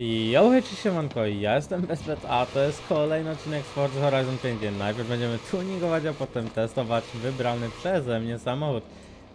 Yo, hej, cześć, siemanko, ja jestem Bezpet, a to jest kolejny odcinek z Forza Horizon 5. gdzie Najpierw będziemy tuningować, a potem testować wybrany przeze mnie samochód.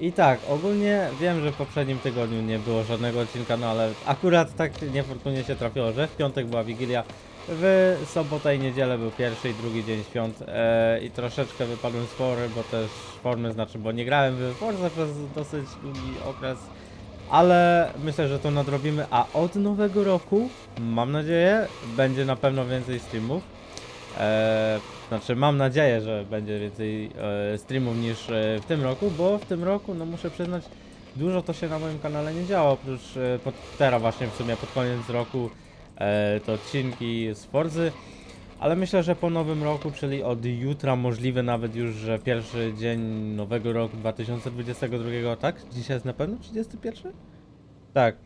I tak, ogólnie wiem, że w poprzednim tygodniu nie było żadnego odcinka, no ale akurat tak niefortunnie się trafiło, że w piątek była Wigilia, w sobotę i niedzielę był pierwszy i drugi dzień świąt e, i troszeczkę wypadłem z fory, bo też formy znaczy, bo nie grałem w Forza przez dosyć długi okres. Ale myślę, że to nadrobimy, a od nowego roku, mam nadzieję, będzie na pewno więcej streamów. Eee, znaczy, mam nadzieję, że będzie więcej e, streamów niż e, w tym roku, bo w tym roku, no muszę przyznać, dużo to się na moim kanale nie działo. Oprócz e, pod, teraz właśnie w sumie pod koniec roku e, to odcinki z Forzy. Ale myślę, że po nowym roku, czyli od jutra, możliwe nawet już, że pierwszy dzień nowego roku 2022, tak? Dzisiaj jest na pewno 31? Tak.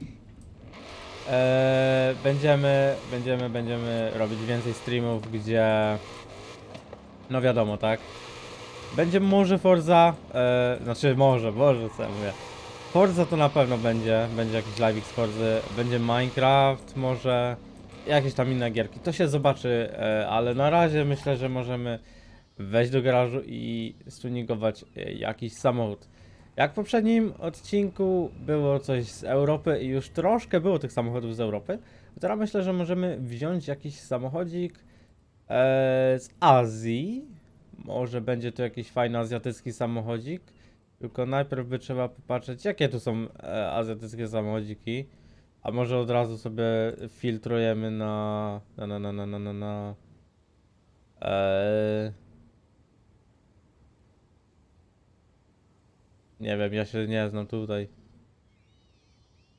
Eee, będziemy, będziemy, będziemy robić więcej streamów, gdzie... No wiadomo, tak? Będzie może Forza, eee, znaczy może, może co ja mówię. Forza to na pewno będzie, będzie jakiś live z Forzy, będzie Minecraft może, jakieś tam inne gierki, to się zobaczy, e, ale na razie myślę, że możemy wejść do garażu i stuningować e, jakiś samochód. Jak w poprzednim odcinku było coś z Europy i już troszkę było tych samochodów z Europy, teraz myślę, że możemy wziąć jakiś samochodzik e, z Azji. Może będzie to jakiś fajny azjatycki samochodzik. Tylko najpierw by trzeba popatrzeć, jakie tu są azjatyckie samochodziki. A może od razu sobie filtrujemy na. na, na, na, na, na, na, na. Eee... Nie wiem, ja się nie znam tutaj.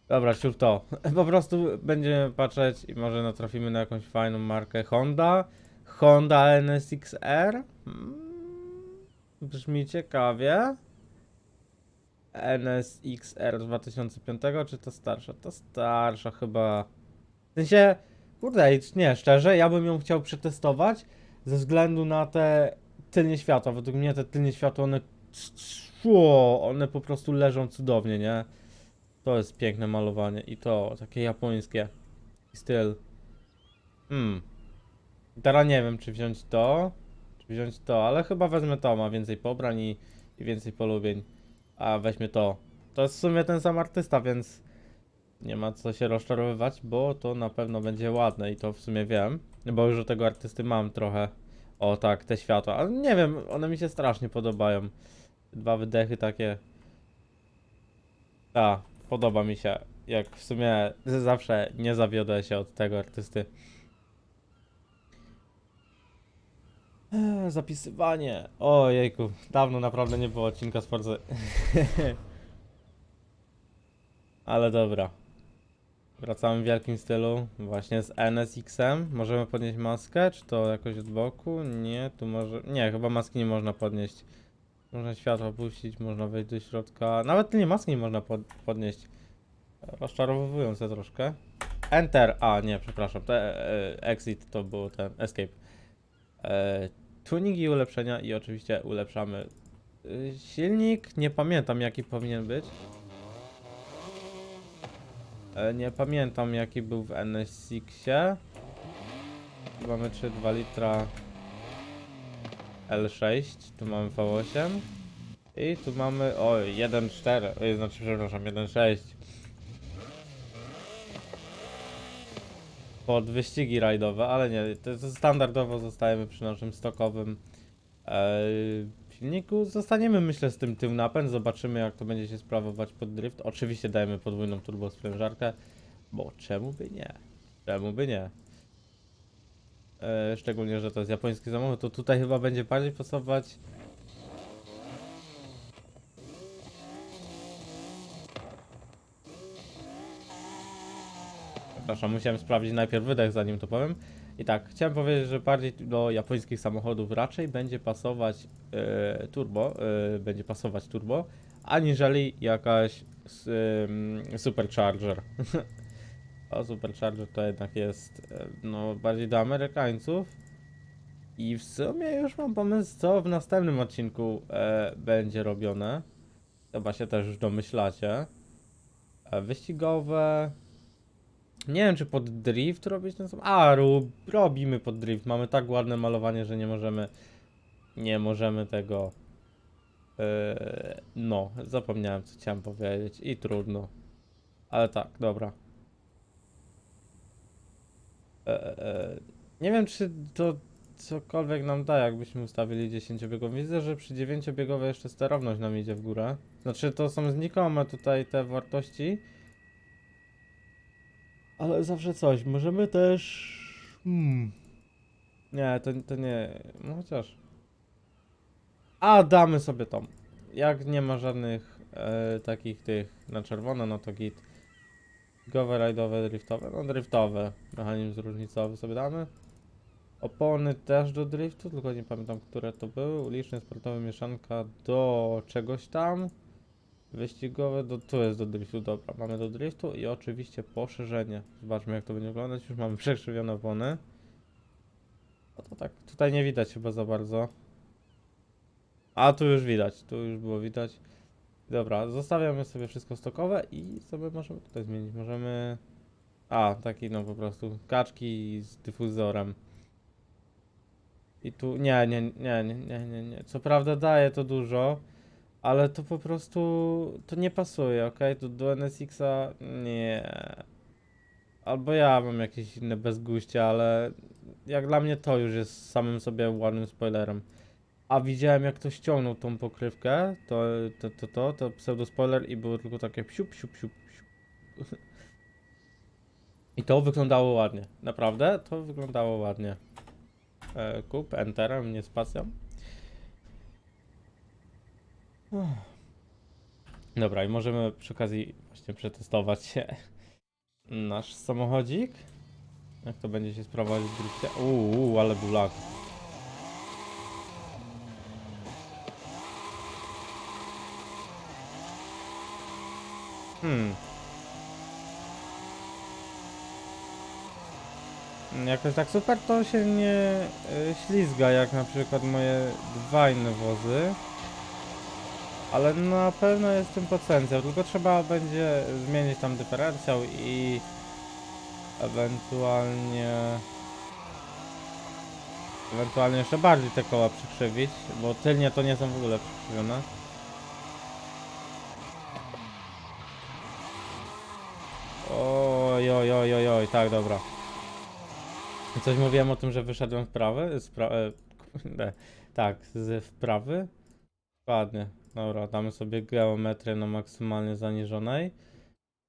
Dobra, ślub to. Po prostu będziemy patrzeć i może natrafimy na jakąś fajną markę Honda. Honda NSXR. Mm, Brzmi ciekawie. NSXR 2005, czy to starsza? To starsza chyba. W sensie, kurde, nie, szczerze, ja bym ją chciał przetestować ze względu na te tylnie światła. Według mnie te tylnie światła, one, Ło, one po prostu leżą cudownie, nie? To jest piękne malowanie i to, takie japońskie styl. Hmm. Teraz nie wiem, czy wziąć to, czy wziąć to, ale chyba wezmę to, ma więcej pobrań i, i więcej polubień. A weźmy to. To jest w sumie ten sam artysta, więc nie ma co się rozczarowywać, bo to na pewno będzie ładne i to w sumie wiem, bo już do tego artysty mam trochę. O tak, te światła, ale nie wiem, one mi się strasznie podobają. Dwa wydechy takie. A, podoba mi się. Jak w sumie zawsze nie zawiodę się od tego artysty. Eee, zapisywanie. Ojejku, dawno naprawdę nie było odcinka z Forzy. Ale dobra. Wracamy w wielkim stylu, właśnie z NSX-em. Możemy podnieść maskę, czy to jakoś od boku? Nie, tu może... Nie, chyba maski nie można podnieść. Można światło puścić, można wejść do środka. Nawet nie maski nie można pod podnieść. Rozczarowujące troszkę. Enter, a nie, przepraszam, te, e, exit to było ten, escape. E, tuning i ulepszenia i oczywiście ulepszamy y, silnik. Nie pamiętam jaki powinien być. E, nie pamiętam jaki był w NSX-ie. Mamy 3,2 litra L6, tu mamy V8 i tu mamy, o 1.4, oj, znaczy przepraszam, 1.6 pod wyścigi rajdowe, ale nie, to, standardowo zostajemy przy naszym stokowym e, silniku. Zostaniemy myślę z tym tył napęd, zobaczymy jak to będzie się sprawować pod drift. Oczywiście dajemy podwójną turbo sprężarkę, bo czemu by nie? Czemu by nie? E, szczególnie, że to jest japoński samochód, to tutaj chyba będzie bardziej pasować. Przepraszam, musiałem sprawdzić najpierw wydech, zanim to powiem. I tak, chciałem powiedzieć, że bardziej do japońskich samochodów raczej będzie pasować e, turbo, e, będzie pasować turbo, aniżeli jakaś ym, supercharger. A Supercharger to jednak jest e, no, bardziej do Amerykańców. I w sumie już mam pomysł, co w następnym odcinku e, będzie robione. Chyba się też już domyślacie. Wyścigowe. Nie wiem, czy pod drift robić ten sam. A, rób, robimy pod drift. Mamy tak ładne malowanie, że nie możemy. Nie możemy tego. Yy, no, zapomniałem, co chciałem powiedzieć. I trudno. Ale tak, dobra. E, nie wiem, czy to cokolwiek nam da, jakbyśmy ustawili 10-biegową. Widzę, że przy 9-biegowej jeszcze sterowność nam idzie w górę. Znaczy, to są znikome tutaj te wartości. Ale zawsze coś. Możemy też. Hmm. Nie, to, to nie. No chociaż. A, damy sobie tą. Jak nie ma żadnych e, takich tych na czerwono, no to git. Gowe, rajdowe, driftowe. No driftowe. Mechanizm zróżnicowy sobie damy. Opony też do driftu, tylko nie pamiętam, które to były. Uliczny, sportowy, mieszanka do czegoś tam. Wyścigowe, do, tu jest do driftu, dobra, mamy do driftu i oczywiście poszerzenie. Zobaczmy jak to będzie wyglądać, już mamy przekrzywione opony. No to tak, tutaj nie widać chyba za bardzo. A tu już widać, tu już było widać. Dobra, zostawiamy sobie wszystko stokowe i sobie możemy tutaj zmienić. Możemy... A, taki no po prostu, kaczki z dyfuzorem. I tu, nie, nie, nie, nie, nie, nie, nie. Co prawda daje to dużo, ale to po prostu, to nie pasuje, ok? To do NSX-a nie. Albo ja mam jakieś inne bezguście, ale jak dla mnie to już jest samym sobie ładnym spoilerem. A widziałem jak to ściągnął tą pokrywkę, to, to, to, to, to pseudo spoiler i było tylko takie psiup, siup, siup, siup. I to wyglądało ładnie, naprawdę, to wyglądało ładnie. E, kup, enterem, nie spacją. Dobra, i możemy przy okazji właśnie przetestować nasz samochodzik. Jak to będzie się sprawować w drifcie. Uuu, ale bulak. Hmm. Jakoś tak super to się nie y, ślizga jak na przykład moje dwa inne wozy. Ale na pewno jest w tym potencjał, tylko trzeba będzie zmienić tam dyferencjał i ewentualnie ewentualnie jeszcze bardziej te koła przykrzywić, bo tylnie to nie są w ogóle przykrzywione. Oj, oj, oj, oj, oj, tak, dobra. Coś mówiłem o tym, że wyszedłem w prawy? Z pra... e, tak, z wprawy. Ładnie. Dobra, damy sobie geometrię na maksymalnie zaniżonej.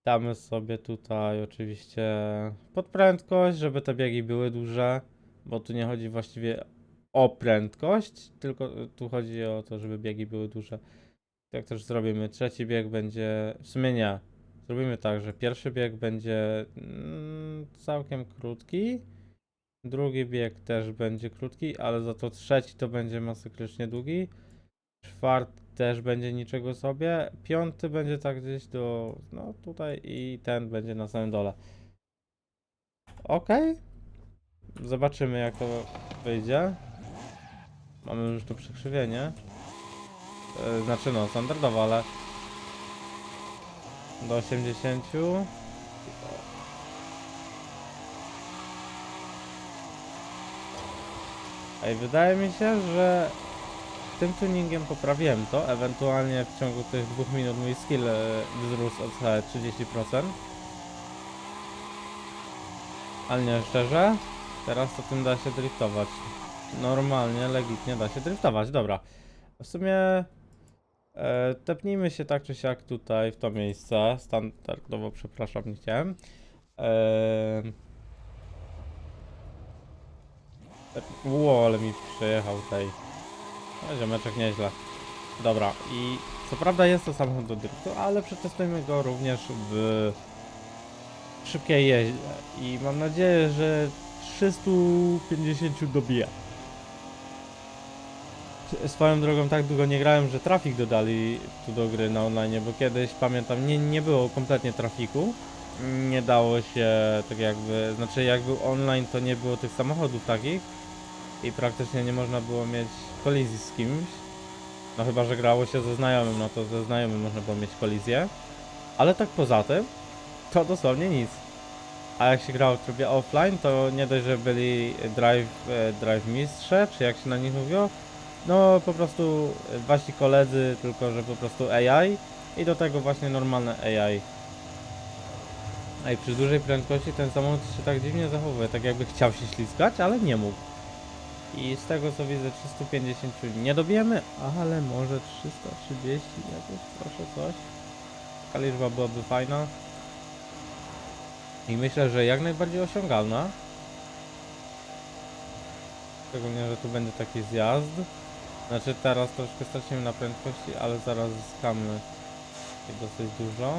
Damy sobie tutaj oczywiście podprędkość, żeby te biegi były duże, bo tu nie chodzi właściwie o prędkość, tylko tu chodzi o to, żeby biegi były duże. Jak też zrobimy, trzeci bieg będzie, w sumie nie, zrobimy tak, że pierwszy bieg będzie mm, całkiem krótki, drugi bieg też będzie krótki, ale za to trzeci to będzie masakrycznie długi. Czwarty też będzie niczego sobie. Piąty będzie tak gdzieś do. No tutaj i ten będzie na samym dole. Ok. Zobaczymy jak to wyjdzie. Mamy już to przekrzywienie. E, Znaczy no, standardowo, ale do 80. Ej, wydaje mi się, że tym tuningiem poprawiłem to, ewentualnie w ciągu tych dwóch minut mój skill e, wzrósł o całe 30%. Ale nie szczerze, teraz to tym da się driftować. Normalnie, legitnie da się driftować, dobra. W sumie e, tepnijmy się tak czy siak tutaj w to miejsce, standardowo przepraszam, nie chciałem. E, Ło, ale mi przejechał tej. No, ziomeczek nieźle. Dobra, i co prawda jest to samochód do driftu, ale przetestujmy go również w szybkiej jeździe. I mam nadzieję, że 350 dobija. Swoją drogą tak długo nie grałem, że trafik dodali tu do gry na online, bo kiedyś pamiętam nie, nie było kompletnie trafiku. Nie dało się tak jakby, znaczy jak był online to nie było tych samochodów takich i praktycznie nie można było mieć kolizji z kimś. No chyba, że grało się ze znajomym, no to ze znajomym można było mieć kolizję. Ale tak poza tym, to dosłownie nic. A jak się grało w trybie offline, to nie dość, że byli drive, e, drive mistrze, czy jak się na nich mówiło, no po prostu wasi koledzy, tylko że po prostu AI i do tego właśnie normalne AI. Ej, przy dużej prędkości ten samochód się tak dziwnie zachowuje, tak jakby chciał się ślizgać, ale nie mógł. I z tego co widzę 350 nie dobijemy, ale może 330 jakoś, proszę coś. Taka liczba byłaby fajna. I myślę, że jak najbardziej osiągalna. Szczególnie, że tu będzie taki zjazd. Znaczy teraz troszkę stracimy na prędkości, ale zaraz zyskamy dosyć dużo.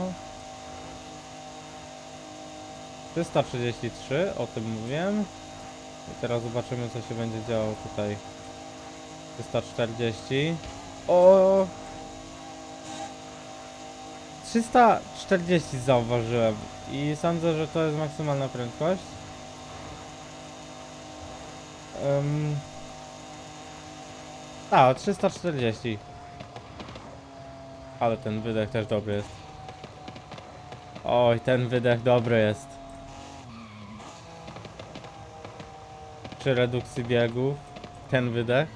333, o tym mówiłem. I teraz zobaczymy co się będzie działo tutaj. 340. O! 340 zauważyłem i sądzę, że to jest maksymalna prędkość. Um, a, 340. Ale ten wydech też dobry jest. Oj, ten wydech dobry jest. Przy redukcji biegów. Ten wydech.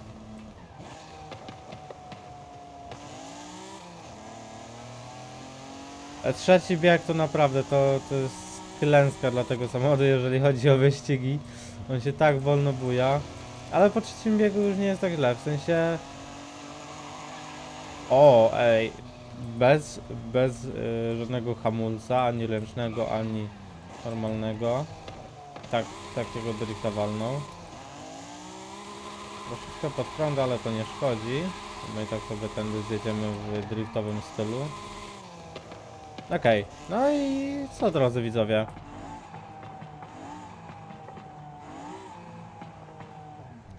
A trzeci bieg to naprawdę to, to jest klęska dla tego samochodu, jeżeli chodzi o wyścigi. On się tak wolno buja. Ale po trzecim biegu już nie jest tak źle, w sensie... O, ej. Bez, bez y, żadnego hamulca, ani ręcznego, ani normalnego. Tak, takiego drifta walnął. Troszeczkę pod prąd, ale to nie szkodzi. My tak sobie tędy zjedziemy w driftowym stylu. Okej, no i co drodzy widzowie?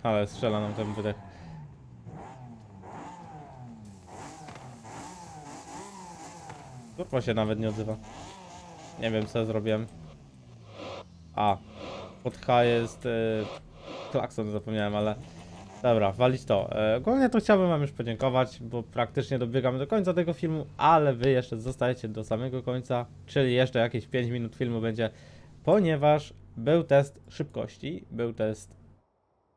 Ale strzela nam ten wydech. Turbo się nawet nie odzywa. Nie wiem co zrobiłem. A, pod H jest y, klakson, zapomniałem, ale Dobra, walić to. E, ogólnie to chciałbym wam już podziękować, bo praktycznie dobiegamy do końca tego filmu, ale wy jeszcze zostajecie do samego końca, czyli jeszcze jakieś 5 minut filmu będzie, ponieważ był test szybkości, był test,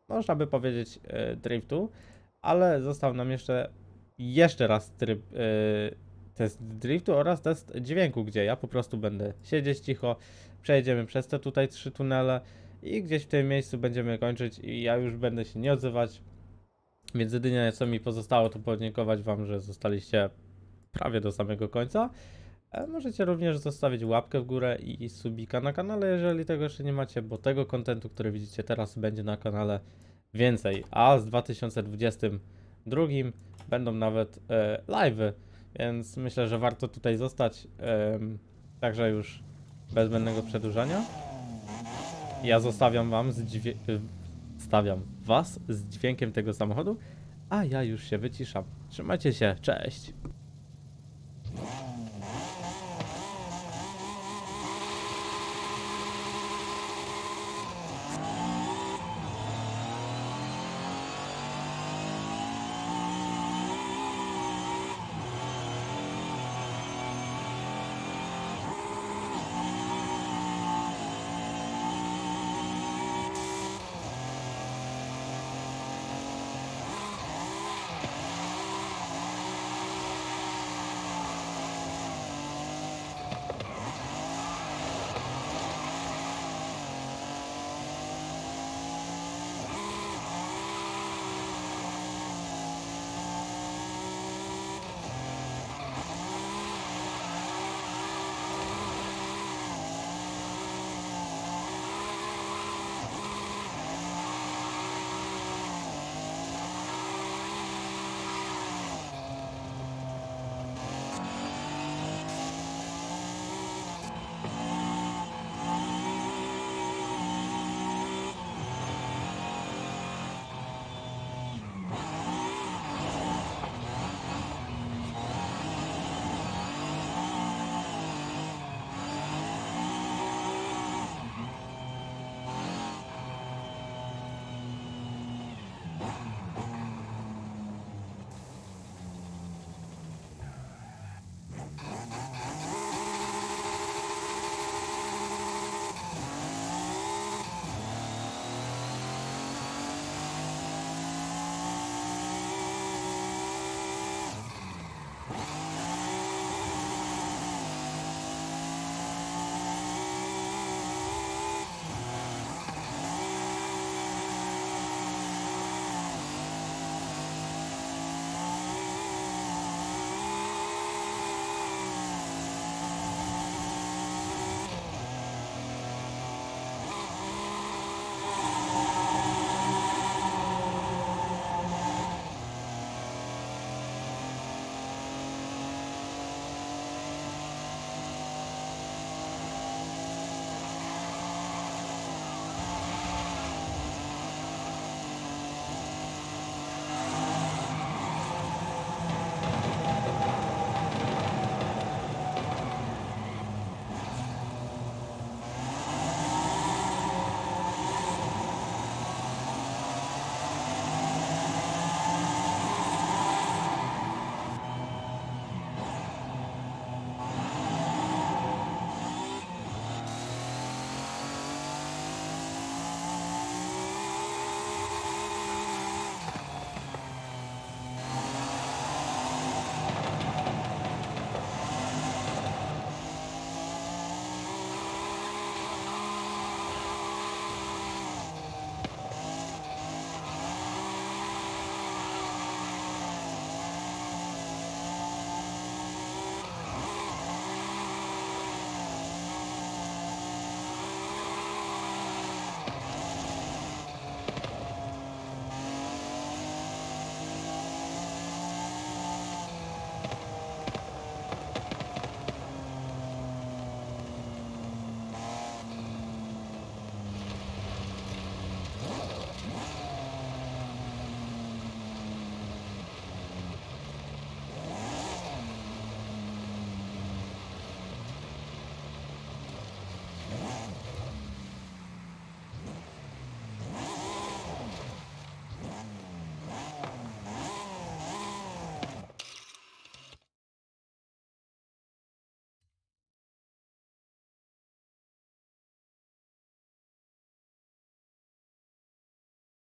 można by powiedzieć, e, driftu, ale został nam jeszcze jeszcze raz tryb, e, test driftu oraz test dźwięku, gdzie ja po prostu będę siedzieć cicho, przejdziemy przez te tutaj trzy tunele, i gdzieś w tym miejscu będziemy kończyć i ja już będę się nie odzywać. Więc jedynie co mi pozostało to podziękować wam, że zostaliście prawie do samego końca. E, Możecie również zostawić łapkę w górę i subika na kanale, jeżeli tego jeszcze nie macie, bo tego kontentu, który widzicie teraz będzie na kanale więcej. A z 2022 będą nawet e, więc myślę, że warto tutaj zostać. em, także już bez zbędnego przedłużania. Ja zostawiam wam z dźwię... y, Stawiam was z dźwiękiem tego samochodu, a ja już się wyciszam. Trzymajcie się, cześć!